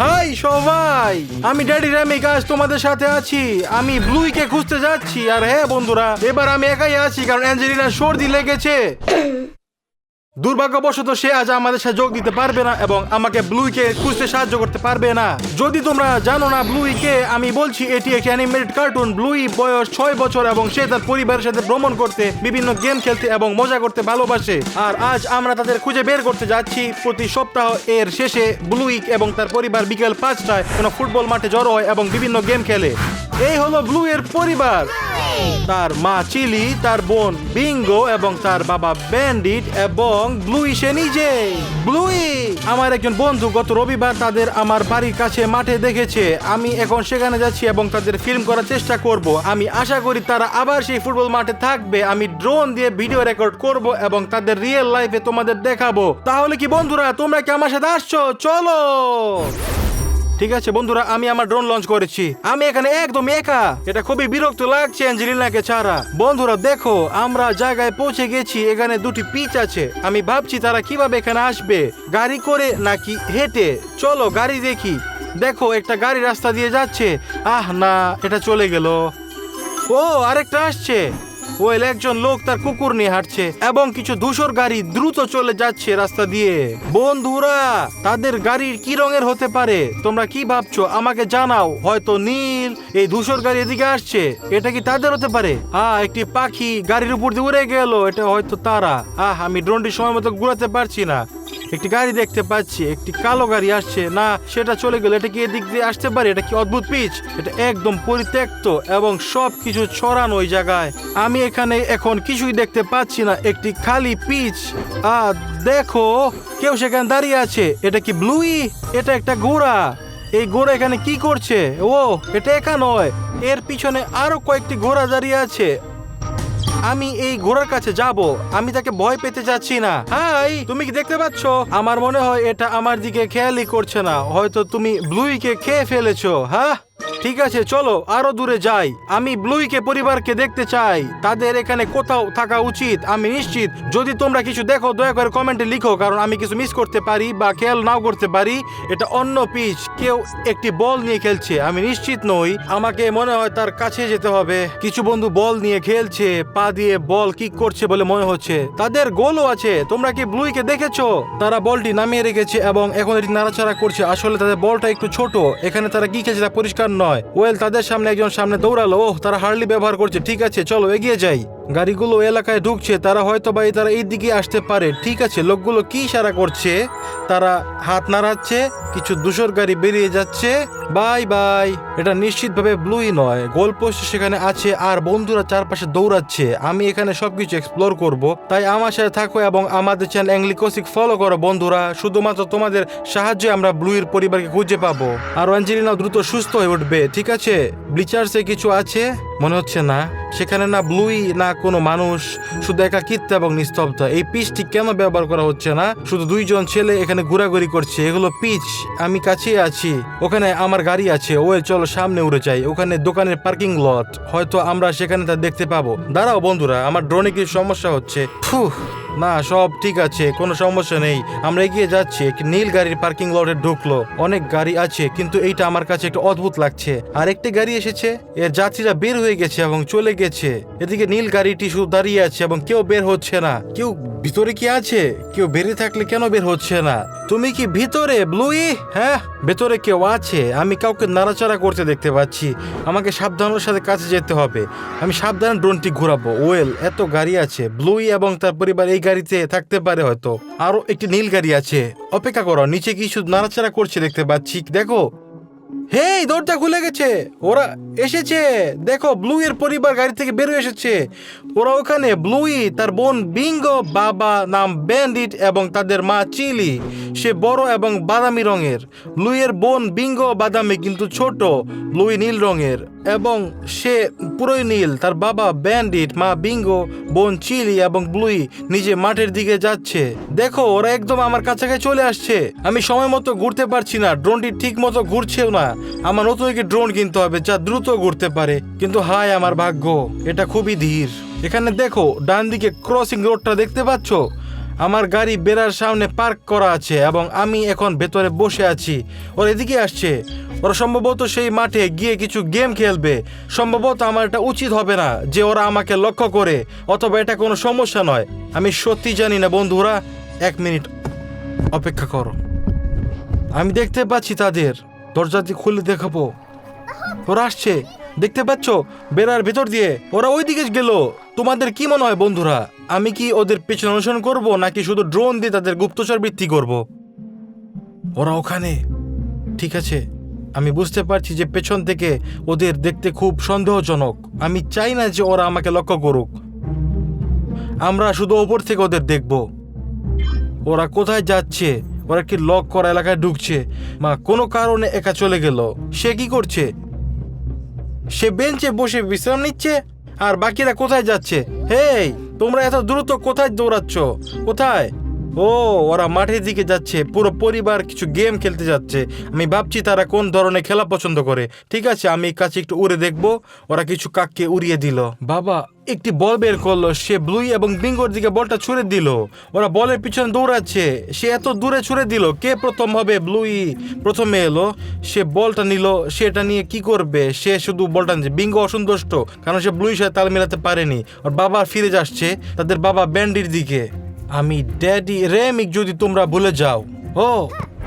High সবাই, আমি daddy rummy গাছ তোমাদের সাথে আছি। আমি ব্লুইকে খুঁজতে যাচ্ছি, আর হ্যাঁ বন্ধুরা, এবার আমি একাই আছি, কারণ অ্যাঞ্জেলিনার সর্দি লেগেছে। দুর্ভাগ্যবশত সে আজ আমাদের সাথে যোগ দিতে পারবে না এবং আমাকে ব্লুইকে খুঁজতে সাহায্য করতে পারবে না। যদি তোমরা জানো না ব্লুইকে, আমি বলছি এটি একটি অ্যানিমেটেড কার্টুন। ব্লুই বয়স ছয় বছর এবং সে তার পরিবারের সাথে ভ্রমণ করতে, বিভিন্ন গেম খেলতে এবং মজা করতে ভালোবাসে। আর আজ আমরা তাদের খুঁজে বের করতে যাচ্ছি। প্রতি সপ্তাহ এর শেষে ব্লুইক এবং তার পরিবার বিকেল পাঁচটায় কোনো ফুটবল মাঠে জড়ো হয় এবং বিভিন্ন গেম খেলে। এই হলো ব্লু এর পরিবার। তার মা চিলি, তার বোন বিঙ্গো এবং তার বাবা ব্যান্ডিট এবং ব্লুই সে নিজে। ব্লুই, আমার একজন বন্ধু গত রবিবার তাদের আমার বাড়ির কাছে মাঠে দেখেছে। আমি এখন সেখানে যাচ্ছি এবং তাদের ফিল্ম করার চেষ্টা করব। আমি আশা করি তারা আবার সেই ফুটবল মাঠে থাকবে। আমি ড্রোন দিয়ে ভিডিও রেকর্ড করব এবং তাদের রিয়েল লাইফে তোমাদের দেখাবো। তাহলে কি বন্ধুরা, তোমরা কি আমার সাথে আসছো? চলো! ঠিক আছে, বন্ধুরা, আমি আমার ড্রোন লঞ্চ করেছি। আমি এখানে একদম একা। এটা খুবই বিরক্ত লাগছে, অ্যাঞ্জেলিনাকে ছাড়া। বন্ধুরা, দেখো, আমরা জায়গায় পৌঁছে গেছি, এখানে দুটি পিচ আছে। আমি ভাবছি তারা কীভাবে এখানে আসবে, গাড়ি করে নাকি হেঁটে? চলো, গাড়ি দেখি। দেখো, একটা গাড়ি রাস্তা দিয়ে যাচ্ছে। আহ, না, এটা চলে গেল। ও, আরেকটা আসছে। ওয়েল একজন লোক তার কুকুর নিয়ে হাঁটছে এবং কিছু ধূসর গাড়ি দ্রুত চলে যাচ্ছে রাস্তা দিয়ে। বন্ধুরা, তাদের গাড়ির কি রঙের হতে পারে? তোমরা কি ভাবছ? আমাকে জানাও। হয়তো নীল, এই ধূসর গাড়ি এদিকে আসছে। এটা কি তাদের হতে পারে? হ্যাঁ একটি পাখি গাড়ির উপর দিয়ে উড়ে গেল। এটা হয়তো তারা। আহ, আমি ড্রোনটি সময় মতো ঘুরাতে পারছি না। একটি গাড়ি দেখতে পাচ্ছি, একটি কালো গাড়ি আসছে। না, সেটা চলে গেলে, এটা কি এদিক দিয়ে আসতে পারে? এটা কি অদ্ভুত পিচ? এটা একদম পরিত্যক্ত এবং সব কিছু ছড়ানো ওই জায়গায়। আমি এখানে এখন কিছুই দেখতে পাচ্ছি না, একটি খালি পিচ। আর দেখো, কেউ সেখানে দাঁড়িয়ে আছে। এটা কি ব্লুই এটা একটা ঘোড়া। এই ঘোড়া এখানে কি করছে? ও, এটা একা নয়। এর পিছনে আরও কয়েকটি ঘোড়া দাঁড়িয়ে আছে। আমি এই ঘোড়ার কাছে যাব। আমি তাকে ভয় পেতে যাচ্ছি না। হাই, তুমি কি দেখতে পাচ্ছ? আমার মনে হয় এটা আমার দিকে খেয়ালই করছে না। হয়তো তুমি ব্লুইকে খেয়ে ফেলেছো। হ্যাঁ ঠিক আছে, চলো, আরও দূরে যাই। আমি ব্লুইকে পরিবারকে দেখতে চাই। তাদের এখানে কোথাও থাকা উচিত, আমি নিশ্চিত। যদি তোমরা কিছু দেখো, দয়া করে কমেন্টে লিখো, কারণ আমি কিছু মিস করতে পারি বা খেয়াল নাও করতে পারি। এটা অন্য পিচ কেউ একটি বল নিয়ে খেলছে, আমি নিশ্চিত নই। আমাকে মনে হয় তার কাছে যেতে হবে। কিছু বন্ধু বল নিয়ে খেলছে, পা দিয়ে বল কিক করছে বলে মনে হচ্ছে। তাদের গোলও আছে, তোমরা কি ব্লুইকে দেখেছ? তারা বলটি নামিয়ে রেখেছে এবং এখন এটি নাড়াচাড়া করছে। আসলে তাদের বলটা একটু ছোট, এখানে তারা কি খেলছে তা পরিষ্কার নয়। ওয়েল, তাদের সামনে একজন সামনে দৌড়ালো। ওহ, তারা হার্লি ব্যবহার করছে। ঠিক আছে, চলো, এগিয়ে যাই। গাড়িগুলো এলাকায় ঢুকছে, তারা হয়তো বা তারা এই দিকে আসতে পারে। ঠিক আছে, লোকগুলো কি ইশারা করছে? তারা হাত নাড়াচ্ছে, কিছু দূষর গাড়ি বেরিয়ে যাচ্ছে। Bye bye. এটা নিশ্চিতভাবে ব্লুই নয়। গোল পোস্ট সেখানে আছে আর বন্ধুরা চারপাশে দৌড়াচ্ছে। আমি এখানে সবকিছু এক্সপ্লোর করব। তাই আমার সাথে থাকো এবং আমাদের চ্যানেল অ্যাংলিকোসিক ফলো করো বন্ধুরা। শুধুমাত্র তোমাদের সাহায্যে আমরা ব্লুইয়ের পরিবারকে খুঁজে পাবো। আর অ্যাঞ্জেলিনা দ্রুত সুস্থ হয়ে উঠবে, ঠিক আছে? ব্লিচার্সে কিছু আছে? মনে হচ্ছে না। সেখানে না ব্লুই, না কোনো মানুষ, শুধু একাকিত্ব এবং নিস্তব্ধ এই পিচটি কেন ব্যবহার করা হচ্ছে না? শুধু দুইজন ছেলে এখানে ঘোরাঘুরি করছে। এগুলো পিচ। আমি কাছেই আছি। ওখানে আমার গাড়ি আছে। ওয়ে চলো সামনে উড়ে যাই। ওখানে দোকানের পার্কিং লট। হয়তো আমরা সেখানে তা দেখতে পাবো। দাঁড়াও বন্ধুরা, আমার ড্রোনে কি সমস্যা হচ্ছে? ফুহ। না, সব ঠিক আছে, কোনো সমস্যা নেই। আমরা এগিয়ে যাচ্ছি একটি নীল গাড়ির পার্কিং লটে ঢুকলো। অনেক গাড়ি আছে, কিন্তু এইটা আমার কাছে একটু অদ্ভুত লাগছে। আর একটি গাড়ি এসেছে, এর যাত্রীরা বের হয়ে গেছে এবং চলে গেছে। এদিকে নীল গাড়িটি শুধু দাঁড়িয়ে আছে এবং কেউ বের হচ্ছে না। কেউ ভিতরে কি আছে? কেউ বেরিয়ে থাকলে কেন বের হচ্ছে না? তুমি কি ভিতরে, ব্লুই? হ্যাঁ ভেতরে কেউ আছে। আমি কাউকে নাড়াচাড়া করতে দেখতে পাচ্ছি। আমাকে সাবধানের সাথে কাছে যেতে হবে। আমি সাবধানে ড্রোনটি ঘোরাবো। ওয়েল, এত গাড়ি আছে। ব্লুই এবং তার পরিবার এই গাড়িতে থাকতে পারে হয়তো। আরও একটি নীল গাড়ি আছে। অপেক্ষা করো, নিচে কিছু নাড়াচাড়া করছে দেখতে পাচ্ছি। দেখো। হেই, দরজা খুলে গেছে। ওরা এসেছে। দেখো ব্লু এর পরিবার গাড়ি থেকে বেরোয় এসেছে। ওরা ওখানে ব্লুই, তার বোন বিঙ্গো, বাবা নাম ব্যান্ডিট এবং তাদের মা চিলি। সে বড় এবং বাদামি রঙের। ব্লুইয়ের বোন বিঙ্গো বাদামি কিন্তু ছোট, ব্লুই নীল রঙের। এবং সে পুরোই নীল, তার বাবা ব্যান্ডিট, মা বিঙ্গো, বোন চিলি এবং ব্লুই নিজে মাঠের দিকে যাচ্ছে। দেখো, ওরা একদম আমার কাছাকাছি চলে আসছে। আমি সময় মতো ঘুরতে পারছি না, ড্রোনটি ঠিক মতো ঘুরছেও না। আমার নতুন একটি ড্রোন কিনতে হবে যা দ্রুত ঘুরতে পারে। কিন্তু হায়, আমার ভাগ্য, এটা খুবই ধীর। এখানে দেখো, ডান দিকে ক্রসিং রোডটা দেখতে পাচ্ছ? আমার গাড়ি বেড়ার সামনে পার্ক করা আছে এবং আমি এখন ভেতরে বসে আছি। ওরা এদিকে আসছে। ওরা সম্ভবত সেই মাঠে গিয়ে কিছু গেম খেলবে। সম্ভবত আমার এটা উচিত হবে না যে ওরা আমাকে লক্ষ্য করে, অথবা এটা কোনো সমস্যা নয়। আমি সত্যি জানি না, বন্ধুরা, এক মিনিট অপেক্ষা করো। আমি দেখতে পাচ্ছি তাদের। দরজাটি খুলে দেখাবো। ওরা আসছে। দেখতে পাচ্ছ? বেড়ার ভেতর দিয়ে ওরা ওই দিকে গেল। তোমাদের কি মনে হয় বন্ধুরা? আমি কি ওদের পেছনে অনুসরণ করব, নাকি শুধু ড্রোন দিয়ে তাদের গুপ্তচর বৃত্তি করব? ওরা ওখানে। ঠিক আছে। আমি বুঝতে পারছি যে পেছন থেকে ওদের দেখতে খুব সন্দেহজনক। আমি চাই না যে ওরা আমাকে লক্ষ্য করুক। আমরা শুধু ওপর থেকে ওদের দেখব। ওরা কোথায় যাচ্ছে? ওরা কি লক করা এলাকায় ঢুকছে? মা, কোনো কারণে একা চলে গেল। সে কি করছে? সে বেঞ্চে বসে বিশ্রাম নিচ্ছে? আর বাকিরা কোথায় যাচ্ছে? হেই, তোমরা এত দ্রুত কোথায় দৌড়াচ্ছ? কোথায়? ও, ওরা মাঠের দিকে যাচ্ছে। পুরো পরিবার কিছু গেম খেলতে যাচ্ছে। আমি ভাবছি তারা কোন ধরনের খেলা পছন্দ করে। ঠিক আছে, আমি কাছে একটু উড়ে দেখব। ওরা কিছু কাককে উড়িয়ে দিল। বাবা একটি বল বের করল, সে ব্লুই এবং বিঙ্গোর দিকে বলটা ছুড়ে দিল। ওরা বলের পিছনে দৌড়াচ্ছে, সে এত দূরে ছুড়ে দিল, কে প্রথম হবে ব্লুই প্রথমে এলো? সে বলটা নিল সেটা নিয়ে কি করবে? সে শুধু বলটা নিচ্ছে, বিঙ্গো অসন্তুষ্ট, কারণ সে ব্লুই সাথে তাল মেলাতে পারেনি। ওর বাবা ফিরে যাচ্ছে, তাদের বাবা ব্যান্ডির দিকে। আমি ড্যাডি রেমিক যদি তোমরা ভুলে যাও। ও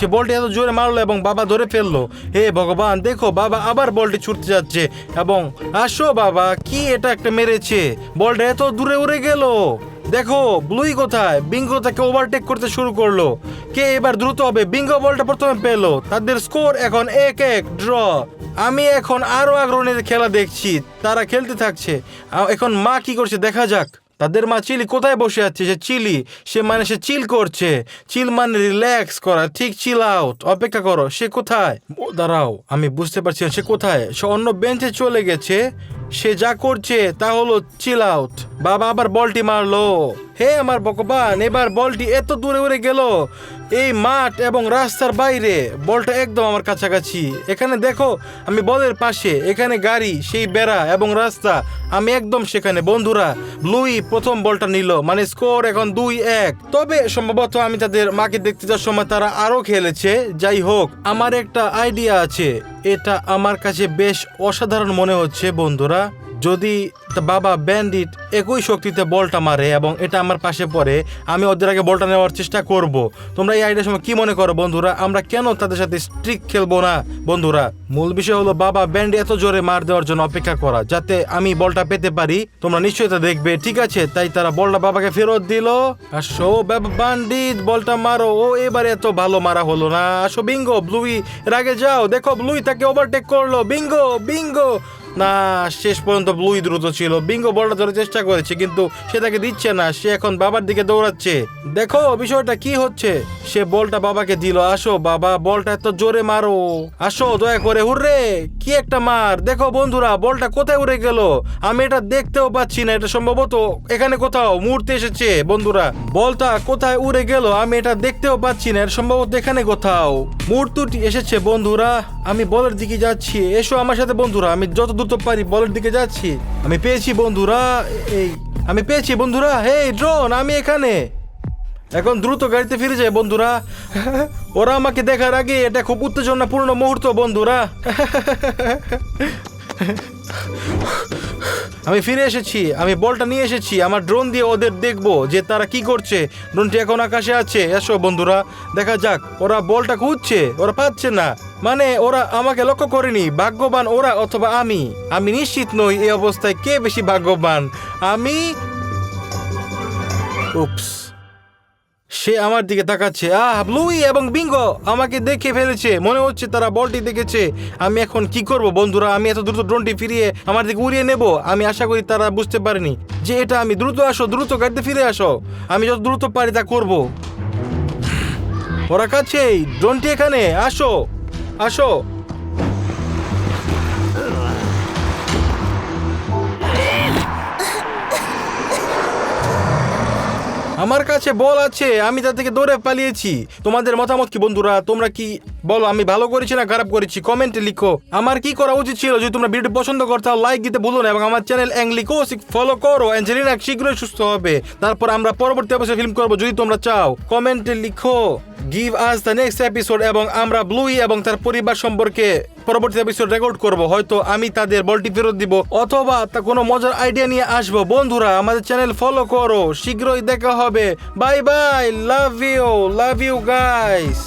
সে বলটি এত জোরে মারলো এবং বাবা ধরে ফেলল। হে ভগবান, দেখো, বাবা আবার বলটি ছুটতে যাচ্ছে এবং, আসো বাবা, কি এটা একটা মেরেছে? বলটা এত দূরে উড়ে গেল। দেখো ব্লুই কোথায়? বিঙ্গো তাকে ওভারটেক করতে শুরু করল। কে এবার দ্রুত হবে? বিঙ্গো বলটা প্রথমে পেল। তাদের স্কোর এখন এক এক ড্র আমি এখন আরও আগ্রহের খেলা দেখছি। তারা খেলতে থাকছে। এখন মা কি করছে? দেখা যাক। তাদের মা চিলি কোথায় বসে আছে? সে চিলি, সে মানে সে চিল করছে। চিল মানে রিল্যাক্স করা, ঠিক চিল আউট অপেক্ষা করো। সে কোথায়? দাঁড়াও, আমি বুঝতে পারছি সে কোথায়? সে অন্য বেঞ্চে চলে গেছে। সে যা করছে তা হলো চিল আউট বাবা আবার বলটি মারলো। হে আমার ভগবান, এবার বলটি এত দূরে উড়ে গেল। এই মাঠ এবং রাস্তার বাইরে, বলটা একদম আমার কাছাকাছি। এখানে দেখো, আমি বলের পাশে, এখানে গাড়ি, সেই বেড়া এবং রাস্তা। আমি একদম সেখানে। বন্ধুরা, লুই প্রথম বলটা নিল মানে স্কোর এখন দুই এক। তবে সম্ভবত আমি তাদের মাকে দেখতে যাওয়ার সময় তারা আরও খেলেছে। যাই হোক, আমার একটা আইডিয়া আছে। এটা আমার কাছে বেশ অসাধারণ মনে হচ্ছে, বন্ধুরা। যদি বাবা ব্যান্ডিট একই শক্তিতে বলটা মারে এবং এটা আমার পাশে পড়ে, আমি ওদের আগে বলটা নেওয়ার চেষ্টা করব। তোমরা এই আইডিয়ার সময় কি মনে করো বন্ধুরা? আমরা কেন তাদের সাথে স্ট্রিক খেলব না বন্ধুরা? মূল বিষয় হলো বাবা ব্যান্ড এত জোরে মার দেওয়ার জন্য অপেক্ষা করা, যাতে আমি বলটা পেতে পারি। তোমরা নিশ্চয়ই তা দেখবে, ঠিক আছে? তাই তারা বলটা বাবাকে ফেরত দিল। আসো বাবা বান্ডিত বলটা মারো। ও এবারে এত ভালো মারা হলো না। আসো বিঙ্গো ব্লুই এর আগে যাও। দেখো ব্লুই তাকে ওভারটেক করল। বিঙ্গো বিঙ্গো না, শেষ পর্যন্ত ব্লুই দ্রুত ছিল। বিঙ্গো বলটা ধরে চেষ্টা করেছে, কিন্তু সে তাকে দিচ্ছে না। সে এখন বাবার দিকে দৌড়াচ্ছে। দেখো, বিষয়টা কি হচ্ছে? সে বলটা বাবাকে দিল, আসো বাবা, বলটা এত জোরে মারো। আসো, দয়া করে, হুররে, কি একটা মার। দেখো বন্ধুরা, বলটা কোথায় উড়ে গেল? আমি এটা দেখতেও পাচ্ছি না, এটা সম্ভবত এখানে কোথাও, মুহূর্তে এসেছে। বন্ধুরা, বলটা কোথায় উড়ে গেল? আমি এটা দেখতেও পাচ্ছি না, এটা সম্ভবত এখানে কোথাও। মূর্তিটি এসেছে, বন্ধুরা। আমি বলের দিকে যাচ্ছি। এসো আমার সাথে, বন্ধুরা। আমি যত দ্রুত পারি, বলের দিকে যাচ্ছি। আমি পেয়েছি, বন্ধুরা, এই, আমি পেয়েছি, বন্ধুরা হে ড্রোন, আমি এখানে। এখন দ্রুত গাড়িতে ফিরে যায় বন্ধুরা। ওরা আমাকে দেখার আগে এটা খুব উত্তেজনাপূর্ণ মুহূর্ত, বন্ধুরা। আমি ফিরে এসেছি, আমি বলটা নিয়ে এসেছি, আমার ড্রোন দিয়ে ওদের দেখব যে তারা কি করছে। ড্রোনটি এখন আকাশে আছে, এসো, বন্ধুরা, দেখা যাক, ওরা বলটা খুঁজছে, ওরা পাচ্ছে না। মানে ওরা আমাকে লক্ষ্য করেনি, ভাগ্যবান ওরা অথবা আমি। আমি নিশ্চিত নই এই অবস্থায় কে বেশি ভাগ্যবান। আমি উপস সে আমার দিকে তাকাচ্ছে। আহ ব্লুই এবং বিঙ্গো আমাকে দেখে ফেলেছে। মনে হচ্ছে তারা বলটি দেখেছে। আমি এখন কি করব বন্ধুরা? আমি এত দ্রুত ড্রোনটি ফিরিয়ে আমার দিকে উড়িয়ে নেব? আমি আশা করি তারা বুঝতে পারেনি যে এটা আমি দ্রুত আসো, দ্রুত গাড়িতে ফিরে আসো। আমি যত দ্রুত পারি তা করব। ওরা কাছেই, ড্রোনটি এখানে, আসো। আসো। আমার কাছে বল আছে, আমি তা থেকে দৌড়ে পালিয়েছি। তোমাদের মতামত কি বন্ধুরা? তোমরা কি, বলো, আমি ভালো করেছি না খারাপ করেছি? কমেন্টে লিখো। আমার কি করা উচিত ছিল? যদি তোমরা ভিডিও পছন্দ করতে লাইক দিতে ভুলো না এবং আমার চ্যানেল অ্যাংলিকো ফলো করো। অ্যাঞ্জেলিনা শীঘ্রই সুস্থ হবে। তারপর আমরা পরবর্তী অবশ্যই ফিল্ম করব, যদি তোমরা চাও। কমেন্টে লিখো। Give us the next episode এবং আমরা ব্লুই এবং তার পরিবার সম্পর্কে পরবর্তী এপিসোড রেকর্ড করব। হয়তো আমি তাদের বলটি ফেরত দিব, অথবা তা কোনো মজার আইডিয়া নিয়ে আসব। বন্ধুরা, আমাদের চ্যানেল ফলো করো। শীঘ্রই দেখা হবে। Bye bye love you love you guys